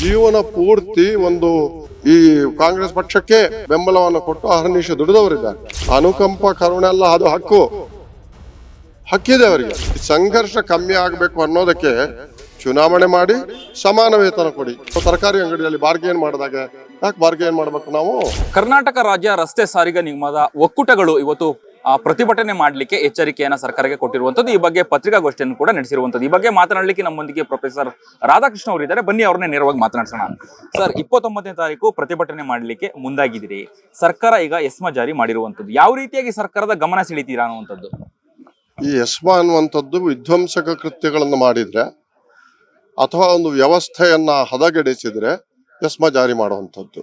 ಜೀವನ ಪೂರ್ತಿ ಒಂದು ಈ ಕಾಂಗ್ರೆಸ್ ಪಕ್ಷಕ್ಕೆ ಬೆಂಬಲವನ್ನು ಕೊಟ್ಟು ಅಹರ್ನಿಶ ದುಡಿದವರಿದ್ದಾರೆ. ಅನುಕಂಪ, ಕರುಣೆ ಎಲ್ಲ ಅದು ಹಕ್ಕು. ಹಕ್ಕಿದೆ ಅವರಿಗೆ. ಸಂಘರ್ಷ ಕಮ್ಮಿ ಆಗಬೇಕು ಅನ್ನೋದಕ್ಕೆ ಚುನಾವಣೆ ಮಾಡಿ ಸಮಾನ ವೇತನ ಕೊಡಿ. ತರಕಾರಿ ಅಂಗಡಿಯಲ್ಲಿ ಬಾರ್ಗೇನ್ ಮಾಡಿದಾಗ ಯಾಕೆ ಬಾರ್ಗೇನ್ ಮಾಡ್ಬೇಕು ನಾವು? ಕರ್ನಾಟಕ ರಾಜ್ಯ ರಸ್ತೆ ಸಾರಿಗೆ ನಿಗಮದ ಒಕ್ಕೂಟಗಳು ಇವತ್ತು ಪ್ರತಿಭಟನೆ ಮಾಡಲಿಕ್ಕೆ ಎಚ್ಚರಿಕೆಯನ್ನು ಸರ್ಕಾರಕ್ಕೆ ಕೊಟ್ಟಿರುವಂಥದ್ದು. ಈ ಬಗ್ಗೆ ಪತ್ರಿಕಾಗೋಷ್ಠಿಯನ್ನು ಕೂಡ ನಡೆಸಿರುವಂಥದ್ದು. ಈ ಬಗ್ಗೆ ಮಾತನಾಡಲಿಕ್ಕೆ ನಮ್ಮೊಂದಿಗೆ ಪ್ರೊಫೆಸರ್ ರಾಧಾಕೃಷ್ಣ ಅವರಿದ್ದಾರೆ ಬನ್ನಿ, ಅವ್ರನ್ನೇ ನೇರವಾಗಿ ಮಾತನಾಡ್ಸೋಣ. ಸರ್, ಇಪ್ಪತ್ತೊಂಬತ್ತನೇ ತಾರೀಕು ಪ್ರತಿಭಟನೆ ಮಾಡಲಿಕ್ಕೆ ಮುಂದಾಗಿದ್ದೀರಿ. ಸರ್ಕಾರ ಈಗ ಎಸ್ಮಾ ಜಾರಿ ಮಾಡಿರುವಂಥದ್ದು. ಯಾವ ರೀತಿಯಾಗಿ ಸರ್ಕಾರದ ಗಮನ ಸೆಳಿತೀರಾ ಅನ್ನುವಂಥದ್ದು? ಈ ಎಸ್ಮಾ ಅನ್ನುವಂಥದ್ದು ವಿಧ್ವಂಸಕ ಕೃತ್ಯಗಳನ್ನು ಮಾಡಿದರೆ ಅಥವಾ ಒಂದು ವ್ಯವಸ್ಥೆಯನ್ನು ಹದಗೆಡಿಸಿದರೆ ಎಸ್ಮಾ ಜಾರಿ ಮಾಡುವಂಥದ್ದು.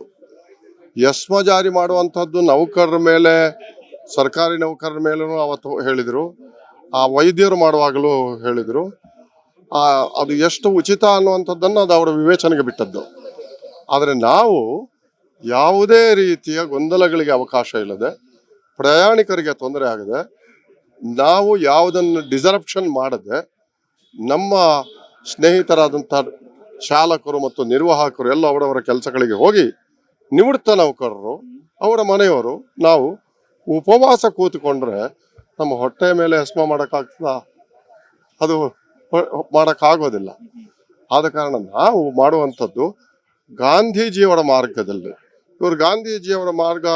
ಎಸ್ಮಾ ಜಾರಿ ಮಾಡುವಂಥದ್ದು ನೌಕರರ ಮೇಲೆ ಸರ್ಕಾರಿ ನೌಕರರ ಮೇಲೂ ಅವತ್ತು ಹೇಳಿದರು. ಆ ವೈದ್ಯರು ಮಾಡುವಾಗಲೂ ಹೇಳಿದರು. ಅದು ಎಷ್ಟು ಉಚಿತ ಅನ್ನುವಂಥದ್ದನ್ನು ಅದು ಅವರ ವಿವೇಚನೆಗೆ ಬಿಟ್ಟದ್ದು. ಆದರೆ ನಾವು ಯಾವುದೇ ರೀತಿಯ ಗೊಂದಲಗಳಿಗೆ ಅವಕಾಶ ಇಲ್ಲದೆ, ಪ್ರಯಾಣಿಕರಿಗೆ ತೊಂದರೆ ಆಗದೆ, ನಾವು ಯಾವುದನ್ನು ಡಿಸರಪ್ಷನ್ ಮಾಡದೆ, ನಮ್ಮ ಸ್ನೇಹಿತರಾದಂಥ ಚಾಲಕರು ಮತ್ತು ನಿರ್ವಾಹಕರು ಎಲ್ಲ ಅವರವರ ಕೆಲಸಗಳಿಗೆ ಹೋಗಿ ನಿವೃತ್ತ ನೌಕರರು, ಅವರ ಮನೆಯವರು, ನಾವು ಉಪವಾಸ ಕೂತ್ಕೊಂಡ್ರೆ ನಮ್ಮ ಹೊಟ್ಟೆ ಮೇಲೆ ಹೆಸ್ಮ ಮಾಡೋಕ್ಕಾಗ್ತದ? ಅದು ಮಾಡೋಕ್ಕಾಗೋದಿಲ್ಲ. ಆದ ಕಾರಣ ನಾವು ಮಾಡುವಂಥದ್ದು ಗಾಂಧೀಜಿಯವರ ಮಾರ್ಗದಲ್ಲಿ. ಇವರು ಗಾಂಧೀಜಿಯವರ ಮಾರ್ಗ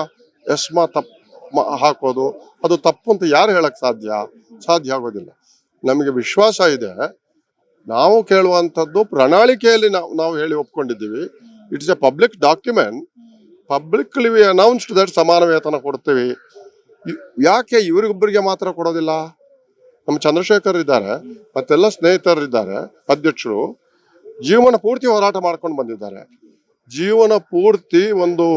ಹೆಸ್ಮ ತಪ್ಪು ಹಾಕೋದು, ಅದು ತಪ್ಪು ಅಂತ ಯಾರು ಹೇಳಕ್ ಸಾಧ್ಯ? ಸಾಧ್ಯ ಆಗೋದಿಲ್ಲ. ನಮಗೆ ವಿಶ್ವಾಸ ಇದೆ. ನಾವು ಕೇಳುವಂಥದ್ದು ಪ್ರಣಾಳಿಕೆಯಲ್ಲಿ ನಾವು ನಾವು ಹೇಳಿ ಒಪ್ಕೊಂಡಿದ್ದೀವಿ. It's a public document. Publicly we announced that ಸಮಾನ ವೇತನ ಕೊಡ್ತೀವಿ ಯಾಕೆ ಇವರಿಗೊಬ್ಬರಿಗೆ ಮಾತ್ರ ಕೊಡೋದಿಲ್ಲ? ನಮ್ಮ ಚಂದ್ರಶೇಖರ್ ಇದ್ದಾರೆ, ಮತ್ತೆಲ್ಲ ಸ್ನೇಹಿತರಿದ್ದಾರೆ, ಅಧ್ಯಕ್ಷರು. ಜೀವನ ಪೂರ್ತಿ ಹೋರಾಟ ಮಾಡ್ಕೊಂಡು ಬಂದಿದ್ದಾರೆ. ಜೀವನ ಪೂರ್ತಿ ಒಂದು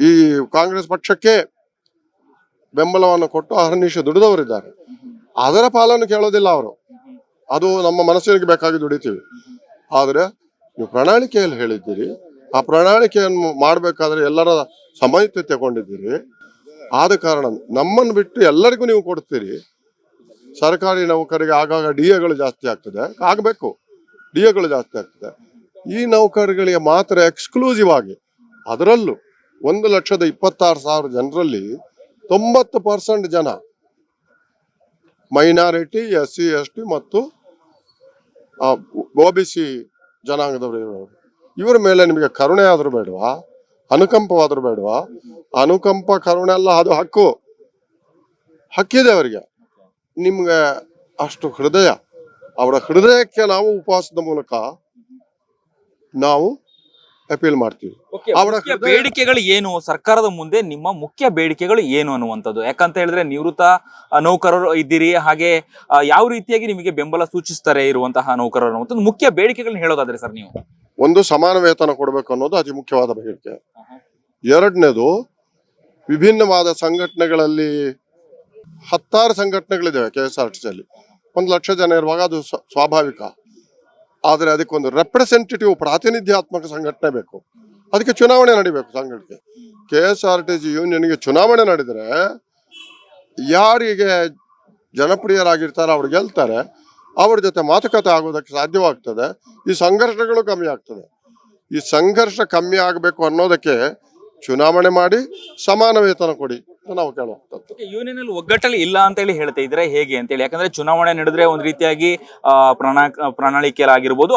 ಈ ಕಾಂಗ್ರೆಸ್ ಪಕ್ಷಕ್ಕೆ ಬೆಂಬಲವನ್ನು ಕೊಟ್ಟು ಅಹರ್ನಿಶ ದುಡಿದವರಿದ್ದಾರೆ. ಅದರ ಪಾಲನ್ನು ಕೇಳೋದಿಲ್ಲ ಅವರು. ಅದು ನಮ್ಮ ಮನಸ್ಸಿಗೆ ಬೇಕಾಗಿ ದುಡಿತೀವಿ. ಆದರೆ, ನೀವು ಪ್ರಣಾಳಿಕೆಯಲ್ಲಿ ಹೇಳಿದ್ದೀರಿ ಆ ಪ್ರಣಾಳಿಕೆಯನ್ನು ಮಾಡಬೇಕಾದ್ರೆ ಎಲ್ಲರ ಸಮಯತೆ ತಗೊಂಡಿದ್ದೀರಿ. ಆದ ಕಾರಣ ನಮ್ಮನ್ನು ಬಿಟ್ಟು ಎಲ್ಲರಿಗೂ ನೀವು ಕೊಡ್ತೀರಿ. ಸರ್ಕಾರಿ ನೌಕರಿಗೆ ಆಗಾಗ ಡಿ ಎಗಳು ಜಾಸ್ತಿ ಆಗ್ತದೆ. ಆಗಬೇಕು. ಡಿ ಎಗಳು ಜಾಸ್ತಿ ಆಗ್ತದೆ. ಈ ನೌಕರಿಗಳಿಗೆ ಮಾತ್ರ ಎಕ್ಸ್ಕ್ಲೂಸಿವ್ ಆಗಿ ಅದರಲ್ಲೂ ಒಂದು ಲಕ್ಷದ ಇಪ್ಪತ್ತಾರು ಸಾವಿರ ಜನರಲ್ಲಿ ತೊಂಬತ್ತು ಪರ್ಸೆಂಟ್ ಜನ minority S C S T ಮತ್ತು ಒ ಬಿ, ಸಿ ಜನಾಂಗದವರು ಇವರು. ಮೇಲೆ ನಿಮಗೆ ಕರುಣೆ ಆದರೂ ಬೇಡವಾ? ಅನುಕಂಪವಾದರೂ ಬೇಡವಾ? ಅನುಕಂಪ, ಕರುಣೆ ಅಲ್ಲ, ಅದು ಹಕ್ಕು. ಹಕ್ಕಿದೆ ಅವರಿಗೆ. ನಿಮ್ಗೆ ಅಷ್ಟು ಹೃದಯ. ಅವರ ಹೃದಯಕ್ಕೆ ನಾವು ಉಪವಾಸದ ಮೂಲಕ ನಾವು ಅಪೀಲ್ ಮಾಡ್ತೀವಿ. ಮುಖ್ಯ ಬೇಡಿಕೆಗಳು ಏನು? ಸರ್ಕಾರದ ಮುಂದೆ ನಿಮ್ಮ ಮುಖ್ಯ ಬೇಡಿಕೆಗಳು ಏನು ಅನ್ನುವಂಥದ್ದು? ಯಾಕಂತ ಹೇಳಿದ್ರೆ ನಿವೃತ್ತ ನೌಕರರು ಇದ್ದೀರಿ ಹಾಗೆ ಯಾವ ರೀತಿಯಾಗಿ ನಿಮಗೆ ಬೆಂಬಲ ಸೂಚಿಸ್ತಾರೆ ಇರುವಂತಹ ನೌಕರರು ಅನ್ನುವಂಥದ್ದು ಮುಖ್ಯ ಬೇಡಿಕೆಗಳನ್ನ ಹೇಳೋದಾದ್ರೆ ಸರ್ ನೀವು. ಒಂದು ಸಮಾನ ವೇತನ ಕೊಡಬೇಕು ಅನ್ನೋದು ಅತಿ ಮುಖ್ಯವಾದ ಬೇಡಿಕೆ. ಎರಡನೇದು ವಿಭಿನ್ನವಾದ ಸಂಘಟನೆಗಳಲ್ಲಿ ಹತ್ತಾರು ಸಂಘಟನೆಗಳಿದ್ದಾವೆ ಕೆ ಎಸ್ ಆರ್ ಟಿ ಸಿಯಲ್ಲಿ ಒಂದು ಲಕ್ಷ ಜನ ಇರುವಾಗ ಅದು ಸ್ವಾಭಾವಿಕ. ಆದರೆ ಅದಕ್ಕೊಂದು ರೆಪ್ರೆಸೆಂಟೇಟಿವ್ ಪ್ರಾತಿನಿಧ್ಯಾತ್ಮಕ ಸಂಘಟನೆ ಬೇಕು. ಅದಕ್ಕೆ ಚುನಾವಣೆ ನಡಿಬೇಕು ಸಂಘಟನೆ. K S R T C ಯೂನಿಯನ್ಗೆ ಚುನಾವಣೆ ನಡೆದರೆ ಯಾರಿಗೆ ಜನಪ್ರಿಯರಾಗಿರ್ತಾರೆ ಅವ್ರು ಗೆಲ್ತಾರೆ. ಅವ್ರ ಜೊತೆ ಮಾತುಕತೆ ಆಗೋದಕ್ಕೆ ಸಾಧ್ಯವಾಗ್ತದೆ. ಈ ಸಂಘರ್ಷಗಳು ಕಮ್ಮಿ ಆಗ್ತದೆ. ಈ ಸಂಘರ್ಷ ಕಮ್ಮಿ ಆಗಬೇಕು ಅನ್ನೋದಕ್ಕೆ ಚುನಾವಣೆ ಮಾಡಿ ಸಮಾನ ವೇತನ ಕೊಡಿ ನಾವು ಕೇಳುವಂಥದ್ದು ಯೂನಿಯನ್ ಅಲ್ಲಿ ಒಗ್ಗಟ್ಟಲ್ಲಿ ಇಲ್ಲ ಅಂತ ಹೇಳಿ ಹೇಳ್ತಾ ಇದ್ರೆ ಹೇಗೆ ಅಂತ ಹೇಳಿ? ಯಾಕಂದ್ರೆ ಚುನಾವಣೆ ನಡೆದ್ರೆ ಒಂದ್ ರೀತಿಯಾಗಿ ಪ್ರಣಾ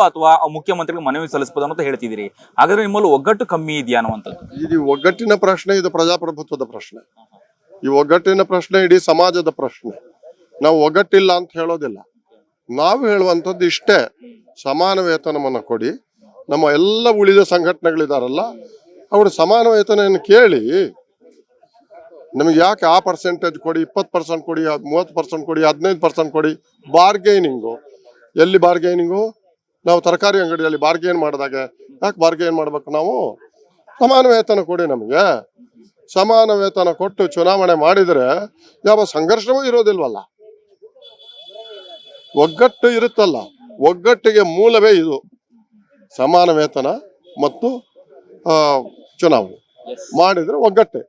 ಅಥವಾ ಮುಖ್ಯಮಂತ್ರಿಗಳು ಮನವಿ ಸಲ್ಲಿಸಬಹುದು ಅಂತ ಹೇಳ್ತಿದ್ದೀರಿ. ಹಾಗಾದ್ರೆ ನಿಮ್ಮಲ್ಲಿ ಒಗ್ಗಟ್ಟು ಕಮ್ಮಿ ಇದೆಯಾ ಅನ್ನುವಂಥದ್ದು? ಇದು ಒಗ್ಗಟ್ಟಿನ ಪ್ರಶ್ನೆ ಇದು ಪ್ರಜಾಪ್ರಭುತ್ವದ ಪ್ರಶ್ನೆ. ಈ ಒಗ್ಗಟ್ಟಿನ ಪ್ರಶ್ನೆ ಇಡೀ ಸಮಾಜದ ಪ್ರಶ್ನೆ. ನಾವು ಒಗ್ಗಟ್ಟಿಲ್ಲ ಅಂತ ಹೇಳೋದಿಲ್ಲ. ನಾವು ಹೇಳುವಂಥದ್ದು ಇಷ್ಟೇ. ಸಮಾನ ವೇತನವನ್ನು ಕೊಡಿ. ನಮ್ಮ ಎಲ್ಲ ಉಳಿದ ಸಂಘಟನೆಗಳಿದಾರಲ್ಲ ಅವರು ಸಮಾನ ವೇತನ ಕೇಳಿ, ನಮಗೆ ಯಾಕೆ ಆ ಪರ್ಸೆಂಟೇಜ್ ಕೊಡಿ, ಇಪ್ಪತ್ತು ಪರ್ಸೆಂಟ್ ಕೊಡಿ ಮೂವತ್ತು ಪರ್ಸೆಂಟ್ ಕೊಡಿ, ಹದಿನೈದು ಪರ್ಸೆಂಟ್ ಕೊಡಿ ಬಾರ್ಗೈನಿಂಗು ಎಲ್ಲಿ ಬಾರ್ಗೈನಿಂಗು ನಾವು ತರಕಾರಿ ಅಂಗಡಿಯಲ್ಲಿ ಬಾರ್ಗೇನ್ ಮಾಡಿದಾಗ, ಯಾಕೆ ಬಾರ್ಗೇನ್ ಮಾಡ್ಬೇಕು ನಾವು? ಸಮಾನ ವೇತನ ಕೊಡಿ ನಮಗೆ. ಸಮಾನ ವೇತನ ಕೊಟ್ಟು ಚುನಾವಣೆ ಮಾಡಿದರೆ, ಯಾವ ಸಂಘರ್ಷವೂ ಇರೋದಿಲ್ವಲ್ಲ. ಒಗ್ಗಟ್ಟು ಇರುತ್ತಲ್ಲ, ಒಗ್ಗಟ್ಟಿಗೆ ಮೂಲವೇ ಇದು. ಸಮಾನ ವೇತನ ಮತ್ತು ಚುನಾವಣೆ ಮಾಡಿದ್ರೆ ಒಗ್ಗಟ್ಟೆ.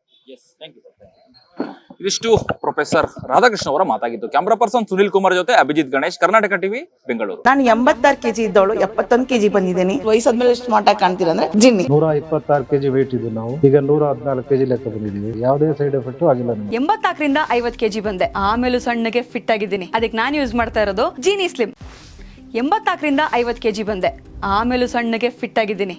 ಇದಿಷ್ಟು ಪ್ರೊಫೆಸರ್ ರಾಧಾಕೃಷ್ಣ ಅವರ ಮಾತಾಗಿತ್ತು ಕ್ಯಾಮ್ರಾ ಪರ್ಸನ್ ಸುನಿಲ್ ಕುಮಾರ್ ಜೊತೆ ಅಭಿಜಿತ್ ಗಣೇಶ್ ಕರ್ನಾಟಕ ಟಿವಿ ಬೆಂಗಳೂರು. ನಾನು ಎಂಬತ್ತಾರು ಕೆಜಿ ಇದ್ದವಳು ಎಪ್ಪತ್ತೊಂದು ಕೆಜಿ ಬಂದಿದ್ದೀನಿ. ವಯಸ್ಸಾದ್ಮೇಲೆ ಎಷ್ಟು ಮಾಟ ಕಾಣ್ತೀರಾ ಅಂದ್ರೆ ಜಿನ್ನಿ. ನೂರ ಇಪ್ಪತ್ತಾರು ಕೆಜಿ ವೇಟ್ ಇದ್ದು ನಾವು. ಈಗ ನೂರ ಹದಿನಾಲ್ಕು ಕೆಜಿ ಲೆಕ್ಕ ಬಂದಿದ್ದೀವಿ. ಯಾವುದೇ ಸೈಡ್ ಎಫೆಕ್ಟ್ ಆಗಿಲ್ಲ ಎಂಬತ್ತಾಕರಿಂದ ಎಂಬತ್ನಾಲ್ಕರಿಂದ ಐವತ್ ಕೆಜಿ ಬಂದೆ. ಆಮೇಲೂ ಸಣ್ಣಗೆ ಫಿಟ್ ಆಗಿದ್ದೀನಿ. ಅದಕ್ಕೆ ನಾನು ಯೂಸ್ ಮಾಡ್ತಾ ಇರೋದು ಜೀನಿ ಸ್ಲಿಮ್ ಎಂಬತ್ನಾಲ್ಕರಿಂದ ಐವತ್ತು ಕೆಜಿ ಬಂದೆ. ಆಮೇಲೂ ಸಣ್ಣಗೆ ಫಿಟ್ ಆಗಿದ್ದೀನಿ.